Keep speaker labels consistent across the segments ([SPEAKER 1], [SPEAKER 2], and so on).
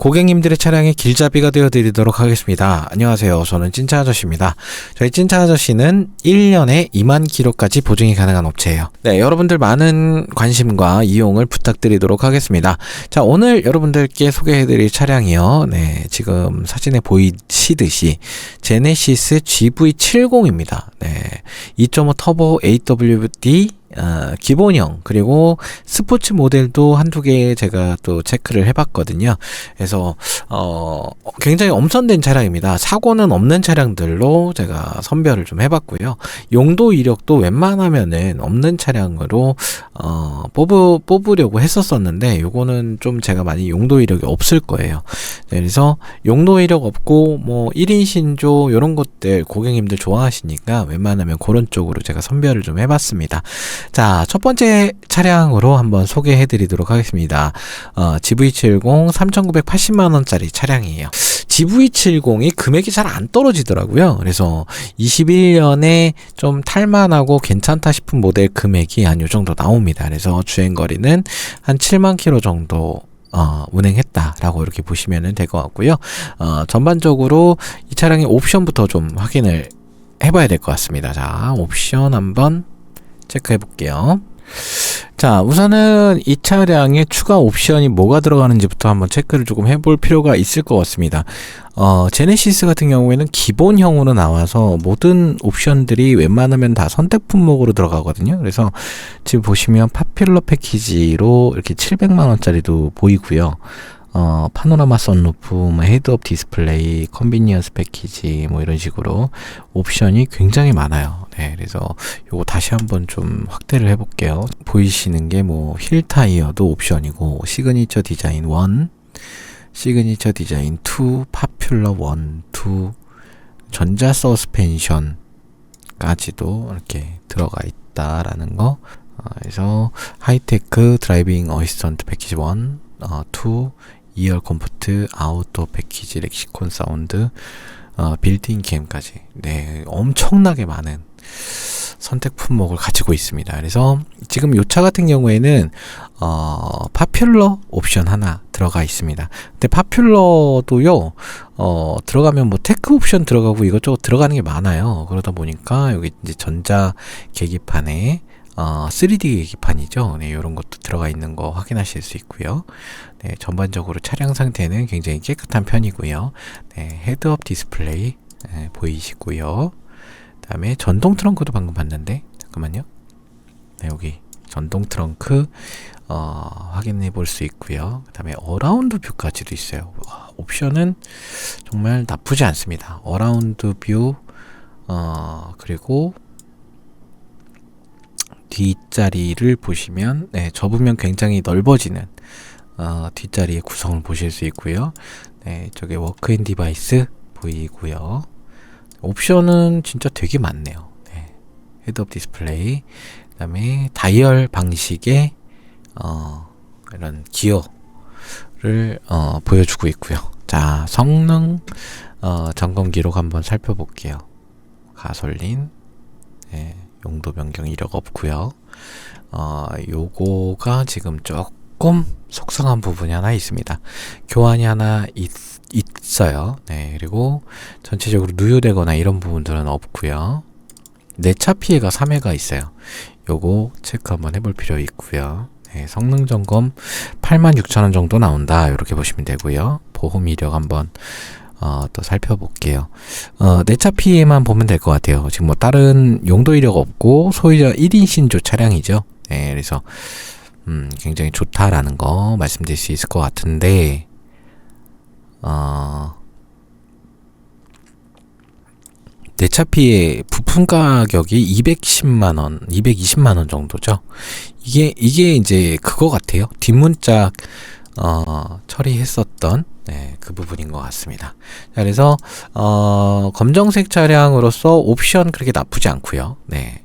[SPEAKER 1] 고객님들의 차량의 길잡이가 되어 드리도록 하겠습니다. 안녕하세요. 저는 찐차 아저씨입니다. 저희 찐차 아저씨는 1년에 2만 킬로까지 보증이 가능한 업체예요. 네, 여러분들 많은 관심과 이용을 부탁드리도록 하겠습니다. 자, 오늘 여러분들께 소개해 드릴 차량이요. 네, 지금 사진에 보이시듯이 제네시스 GV70입니다. 네. 2.5 터보 AWD 어, 기본형 그리고 스포츠 모델도 한두 개 제가 또 체크를 해봤거든요. 그래서 어, 굉장히 엄선된 차량입니다. 사고는 없는 차량들로 제가 선별을 좀 해봤고요. 용도 이력도 웬만하면은 없는 차량으로 어, 뽑으, 뽑으려고 했었었는데 요거는 좀 제가 많이 용도 이력이 없을 거예요. 네, 그래서 용도 이력 없고 뭐 1인 신조 요런 것들 고객님들 좋아하시니까 웬만하면 그런 쪽으로 제가 선별을 좀 해봤습니다. 자, 첫 번째 차량으로 한번 소개해 드리도록 하겠습니다. 어, GV70 3,980만원짜리 차량이에요. GV70이 금액이 잘 안 떨어지더라고요. 그래서 21년에 좀 탈만하고 괜찮다 싶은 모델 금액이 한 요 정도 나옵니다. 그래서 주행거리는 한 7만 킬로 정도 어, 운행했다라고 이렇게 보시면 될 것 같고요. 어, 전반적으로 이 차량의 옵션부터 좀 확인을 해봐야 될 것 같습니다. 자, 옵션 한번 체크해 볼게요. 자, 우선은 이 차량의 추가 옵션이 뭐가 들어가는지부터 한번 체크를 조금 해볼 필요가 있을 것 같습니다. 어, 제네시스 같은 경우에는 기본형으로 나와서 모든 옵션들이 웬만하면 다 선택 품목으로 들어가거든요. 그래서 지금 보시면 파퓰러 패키지로 이렇게 700만원짜리도 보이고요. 어, 파노라마 선루프, 뭐 헤드업 디스플레이, 컨비니언스 패키지, 뭐 이런 식으로 옵션이 굉장히 많아요. 네, 그래서 요거 다시 한번 좀 확대를 해볼게요. 보이시는 게 뭐 힐 타이어도 옵션이고, 시그니처 디자인 1, 시그니처 디자인 2, 파퓰러 1, 2, 전자 서스펜션 까지도 이렇게 들어가 있다라는 거. 어, 그래서 하이테크 드라이빙 어시스턴트 패키지 1, 어, 2, 2열 컴포트, 아우터 패키지, 렉시콘 사운드, 어, 빌딩 캠까지. 네, 엄청나게 많은 선택 품목을 가지고 있습니다. 그래서 지금 이차 같은 경우에는 어, 파퓰러 옵션 하나 들어가 있습니다. 근데 파퓰러도요, 어, 들어가면 뭐 테크 옵션 들어가고 이것저것 들어가는 게 많아요. 그러다 보니까 여기 이제 전자 계기판에 어, 3D 계기판이죠. 네, 이런 것도 들어가 있는 거 확인하실 수 있고요. 네, 전반적으로 차량 상태는 굉장히 깨끗한 편이고요. 네, 헤드업 디스플레이 네, 보이시고요. 다음에 전동 트렁크도 방금 봤는데 잠깐만요. 네, 여기 전동 트렁크 어, 확인해 볼 수 있고요. 그 다음에 어라운드 뷰까지도 있어요. 와, 옵션은 정말 나쁘지 않습니다. 어라운드 뷰 어, 그리고 뒷자리를 보시면 네, 접으면 굉장히 넓어지는 어, 뒷자리의 구성을 보실 수 있고요. 네, 저게 워크인 디바이스 보이고요. 옵션은 진짜 되게 많네요. 네, 헤드업 디스플레이, 그다음에 다이얼 방식의 어, 이런 기어를 어, 보여주고 있고요. 자, 성능 어, 점검 기록 한번 살펴볼게요. 가솔린, 네, 용도 변경 이력 없고요. 어, 요거가 지금 조금 속상한 부분이 하나 있습니다. 교환이 하나 있, 있어요. 네, 그리고 전체적으로 누유되거나 이런 부분들은 없고요. 내차 피해가 3회가 있어요. 요거 체크 한번 해볼 필요 있고요. 네, 성능 점검 86,000원 정도 나온다. 이렇게 보시면 되고요. 보험 이력 한번 어, 또 살펴볼게요. 어, 내차 피해만 보면 될 것 같아요. 지금 뭐 다른 용도 이력 없고 소유자 1인 신조 차량이죠. 네, 그래서 음, 굉장히 좋다라는 거 말씀드릴 수 있을 것 같은데 어, 내차 피해 부품 가격이 210만 원, 220만 원 정도죠. 이게 이게 이제 그거 같아요. 뒷문짝 어, 처리했었던 네, 그 부분인 것 같습니다. 자, 그래서 어, 검정색 차량으로서 옵션 그렇게 나쁘지 않고요. 네,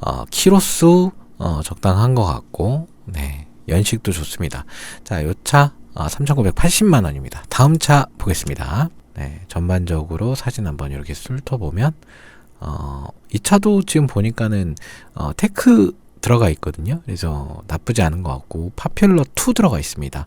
[SPEAKER 1] 어, 키로수 어, 적당한 것 같고, 네, 연식도 좋습니다. 자, 요차 어, 3,980만 원입니다. 다음 차 보겠습니다. 네, 전반적으로 사진 한번 이렇게 훑어보면, 어, 이 차도 지금 보니까는 어, 테크 들어가 있거든요. 그래서 나쁘지 않은 것 같고 파퓰러 2 들어가 있습니다.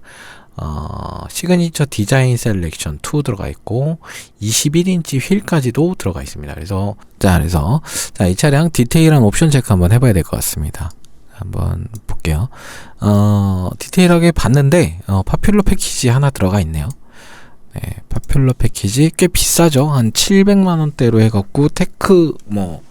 [SPEAKER 1] 어, 시그니처 디자인 셀렉션 2 들어가 있고 21인치 휠까지도 들어가 있습니다. 그래서 자 그래서 자 이 차량 디테일한 옵션 체크 한번 해봐야 될 것 같습니다. 한번 볼게요. 어, 디테일하게 봤는데 어, 파퓰러 패키지 하나 들어가 있네요. 네, 파퓰러 패키지 꽤 비싸죠. 한 700만 원대로 해갖고 테크 뭐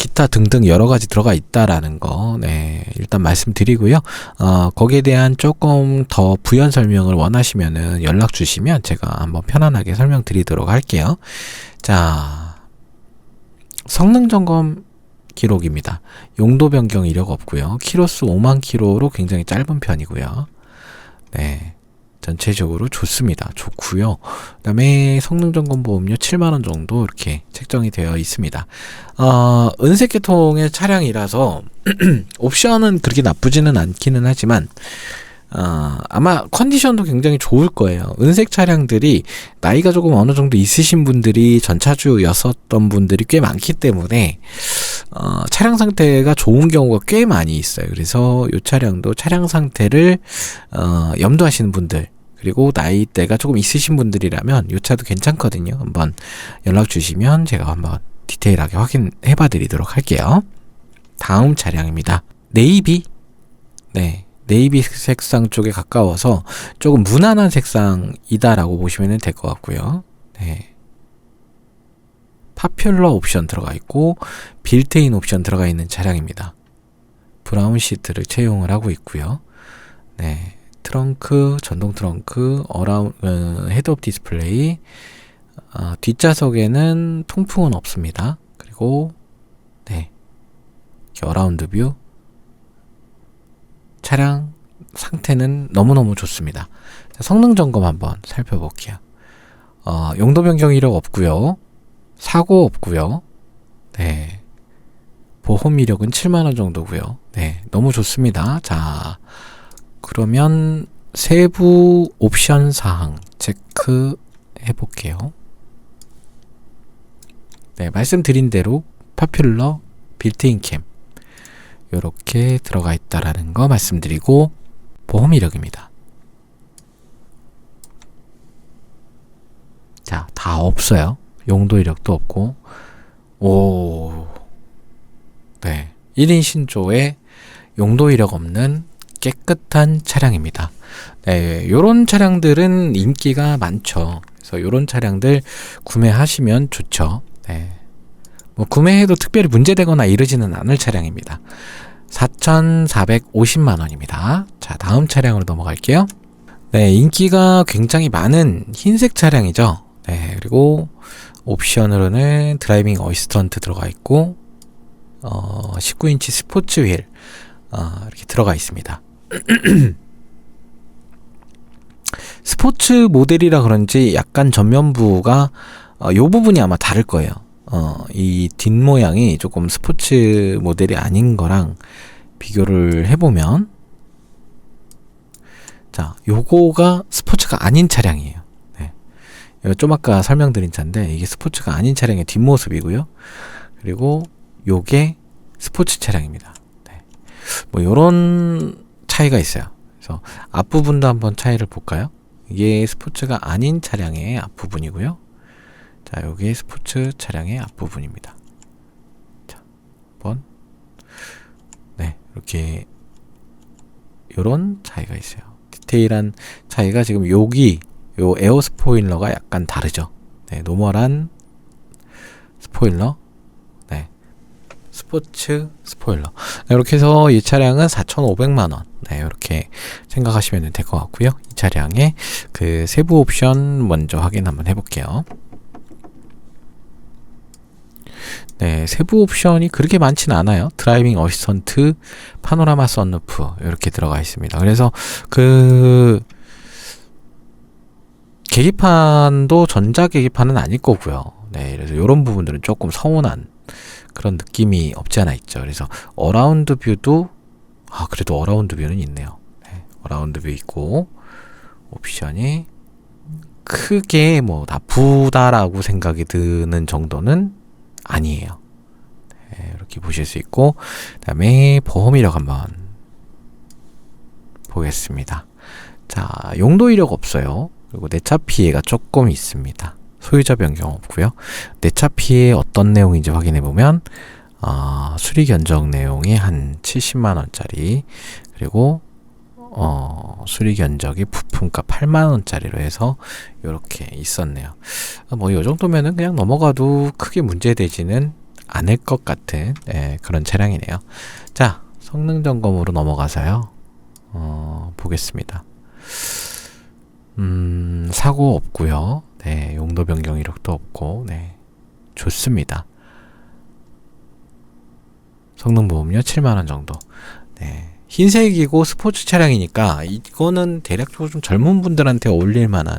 [SPEAKER 1] 기타 등등 여러 가지 들어가 있다라는 거, 네, 일단 말씀드리고요. 어, 거기에 대한 조금 더 부연 설명을 원하시면은 연락 주시면 제가 한번 편안하게 설명드리도록 할게요. 자, 성능 점검 기록입니다. 용도 변경 이력 없고요. 키로수 5만 키로로 굉장히 짧은 편이고요. 네. 전체적으로 좋습니다. 좋고요. 그다음에 성능 점검 보험료 7만 원 정도 이렇게 책정이 되어 있습니다. 어, 은색 계통의 차량이라서 옵션은 그렇게 나쁘지는 않기는 하지만 어, 아마 컨디션도 굉장히 좋을 거예요. 은색 차량들이 나이가 조금 어느 정도 있으신 분들이 전차주였었던 분들이 꽤 많기 때문에 어, 차량 상태가 좋은 경우가 꽤 많이 있어요. 그래서 이 차량도 차량 상태를 어, 염두하시는 분들 그리고 나이대가 조금 있으신 분들이라면 이 차도 괜찮거든요. 한번 연락 주시면 제가 한번 디테일하게 확인해 봐 드리도록 할게요. 다음 차량입니다. 네이비. 네. 네이비 색상 쪽에 가까워서 조금 무난한 색상이다라고 보시면 될 것 같고요. 네. 파퓰러 옵션 들어가 있고 빌트인 옵션 들어가 있는 차량입니다. 브라운 시트를 채용을 하고 있고요. 네. 트렁크, 전동 트렁크, 어라운 어, 헤드업 디스플레이 어, 뒷좌석에는 통풍은 없습니다. 그리고 네. 어라운드 뷰 차량 상태는 너무너무 좋습니다. 자, 성능 점검 한번 살펴볼게요. 어, 용도 변경 이력 없고요. 사고 없고요. 네. 보험 이력은 7만 원 정도고요. 네, 너무 좋습니다. 자, 그러면 세부 옵션 사항 체크 해 볼게요. 네, 말씀드린 대로 파퓰러 빌트인 캠 이렇게 들어가 있다라는 거 말씀드리고 보험 이력입니다. 자, 다 없어요. 용도 이력도 없고 오. 네. 1인 신조에 용도 이력 없는 깨끗한 차량입니다. 네, 요런 차량들은 인기가 많죠. 그래서 요런 차량들 구매하시면 좋죠. 네. 뭐 구매해도 특별히 문제되거나 이러지는 않을 차량입니다. 4,450만 원입니다. 자, 다음 차량으로 넘어갈게요. 네, 인기가 굉장히 많은 흰색 차량이죠. 네, 그리고 옵션으로는 드라이빙 어시스턴트 들어가 있고, 어, 19인치 스포츠 휠, 어, 이렇게 들어가 있습니다. 스포츠 모델이라 그런지 약간 전면부가 어, 요 부분이 아마 다를 거예요. 어, 이 뒷모양이 조금 스포츠 모델이 아닌 거랑 비교를 해보면 자, 요거가 스포츠가 아닌 차량이에요. 네. 좀 아까 설명드린 차인데 이게 스포츠가 아닌 차량의 뒷모습이고요. 그리고 요게 스포츠 차량입니다. 네. 뭐 요런 차이가 있어요. 그래서 앞부분도 한번 차이를 볼까요? 이게 스포츠가 아닌 차량의 앞부분이고요. 자, 여기 스포츠 차량의 앞부분입니다. 자, 한번 네, 이렇게 요런 차이가 있어요. 디테일한 차이가 지금 여기 요 에어 스포일러가 약간 다르죠. 네, 노멀한 스포일러 네. 스포츠 스포일러. 네, 이렇게 해서 이 차량은 4,500만 원. 네, 이렇게 생각하시면 될 것 같고요. 이 차량의 그 세부 옵션 먼저 확인 한번 해 볼게요. 네, 세부 옵션이 그렇게 많지는 않아요. 드라이빙 어시스턴트, 파노라마 썬루프 이렇게 들어가 있습니다. 그래서 그 계기판도 전자 계기판은 아닐 거고요. 네, 그래서 이런 부분들은 조금 서운한 그런 느낌이 없지 않아 있죠. 그래서 어라운드 뷰도 아 그래도 어라운드 뷰는 있네요. 네, 어라운드 뷰 있고 옵션이 크게 뭐 나쁘다라고 생각이 드는 정도는 아니에요. 네, 이렇게 보실 수 있고 그 다음에 보험 이력 한번 보겠습니다. 자, 용도 이력 없어요. 그리고 내차 피해가 조금 있습니다. 소유자 변경 없고요. 내차 피해 어떤 내용인지 확인해 보면 어, 수리 견적 내용이 한 70만 원짜리 그리고 어, 수리 견적이 부품가 8만 원짜리로 해서 이렇게 있었네요. 뭐 이 정도면은 그냥 넘어가도 크게 문제되지는 않을 것 같은 예, 그런 차량이네요. 자, 성능 점검으로 넘어가서요. 어, 보겠습니다. 음, 사고 없고요. 네, 용도 변경 이력도 없고, 네, 좋습니다. 성능 보험료 7만 원 정도. 네, 흰색이고 스포츠 차량이니까 이거는 대략적으로 좀 젊은 분들한테 어울릴 만한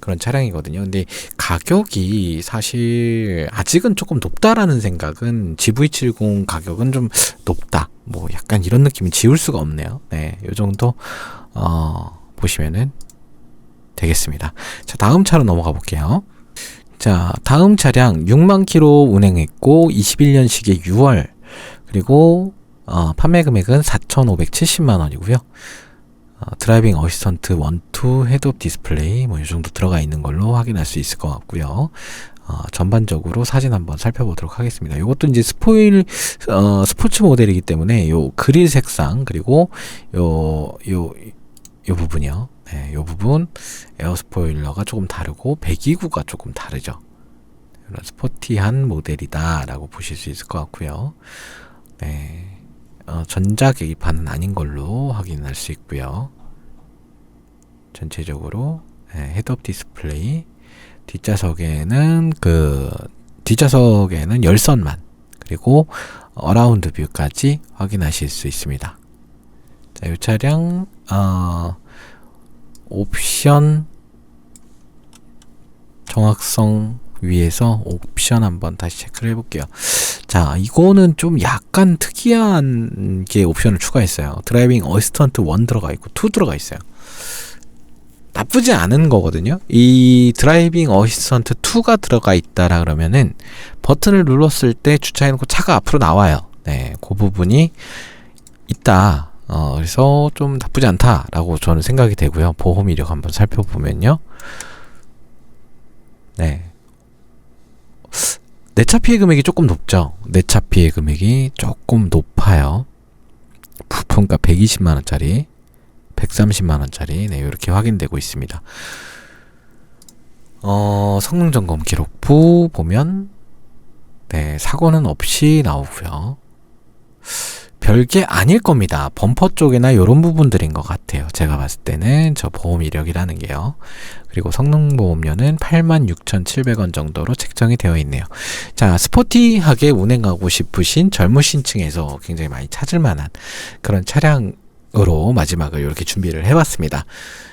[SPEAKER 1] 그런 차량이거든요. 근데 가격이 사실 아직은 조금 높다라는 생각은 GV70 가격은 좀 높다. 뭐 약간 이런 느낌이 지울 수가 없네요. 네, 요 정도 어, 보시면은 되겠습니다. 자, 다음 차로 넘어가 볼게요. 자, 다음 차량 6만 킬로 운행했고 21년식의 6월 그리고 어, 판매 금액은 4,570만 원이고요. 어, 드라이빙 어시스턴트 1, 2 헤드업 디스플레이 뭐 이 정도 들어가 있는 걸로 확인할 수 있을 것 같고요. 어, 전반적으로 사진 한번 살펴보도록 하겠습니다. 이것도 이제 스포일 어, 스포츠 모델이기 때문에 요 그릴 색상 그리고 요 요 요 부분이요. 네, 요 부분 에어 스포일러가 조금 다르고 배기구가 조금 다르죠. 이런 스포티한 모델이다라고 보실 수 있을 것 같고요. 네. 어, 전자 계기판은 아닌 걸로 확인할 수 있고요. 전체적으로 네, 헤드업 디스플레이 뒷좌석에는 그 뒷좌석에는 열선만 그리고 어라운드 뷰까지 확인하실 수 있습니다. 자, 이 차량 어, 옵션 정확성 위에서 옵션 한번 다시 체크를 해볼게요. 자, 이거는 좀 약간 특이한 게 옵션을 추가했어요. 드라이빙 어시스턴트 1 들어가 있고 2 들어가 있어요. 나쁘지 않은 거거든요. 이 드라이빙 어시스턴트 2가 들어가 있다라 그러면은 버튼을 눌렀을 때 주차해놓고 차가 앞으로 나와요. 네, 그 부분이 있다. 어, 그래서 좀 나쁘지 않다라고 저는 생각이 되고요. 보험 이력 한번 살펴보면요. 네. 내차 피해 금액이 조금 높죠. 내차 피해 금액이 조금 높아요. 부품가 120만 원짜리, 130만 원짜리, 네, 이렇게 확인되고 있습니다. 어, 성능 점검 기록부 보면 네, 사고는 없이 나오고요. 별게 아닐 겁니다. 범퍼 쪽이나 이런 부분들인 것 같아요. 제가 봤을 때는 저 보험 이력이라는 게요. 그리고 성능 보험료는 86,700원 정도로 책정이 되어 있네요. 자, 스포티하게 운행하고 싶으신 젊으신 층에서 굉장히 많이 찾을 만한 그런 차량으로 마지막을 이렇게 준비를 해봤습니다.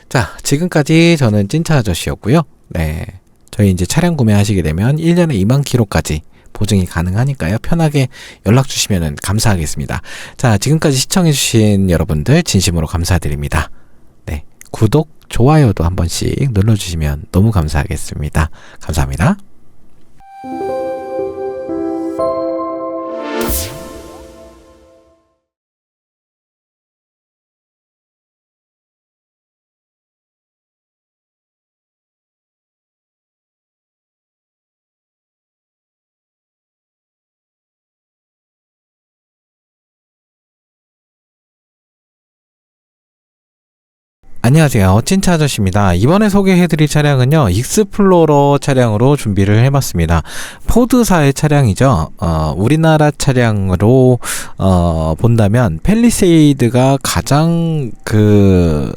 [SPEAKER 1] 자, 지금까지 저는 찐차 아저씨였고요. 네. 저희 이제 차량 구매하시게 되면 1년에 2만 킬로까지 보증이 가능하니까요. 편하게 연락 주시면 감사하겠습니다. 자, 지금까지 시청해주신 여러분들 진심으로 감사드립니다. 네. 구독, 좋아요도 한 번씩 눌러주시면 너무 감사하겠습니다. 감사합니다. 안녕하세요. 찐차 아저씨입니다. 이번에 소개해드릴 차량은요, 익스플로러 차량으로 준비를 해봤습니다. 포드사의 차량이죠. 어, 우리나라 차량으로, 어, 본다면, 펠리세이드가 가장 그,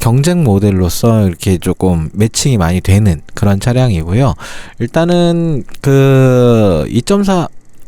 [SPEAKER 1] 경쟁 모델로서 이렇게 조금 매칭이 많이 되는 그런 차량이고요. 일단은 그, 2.4,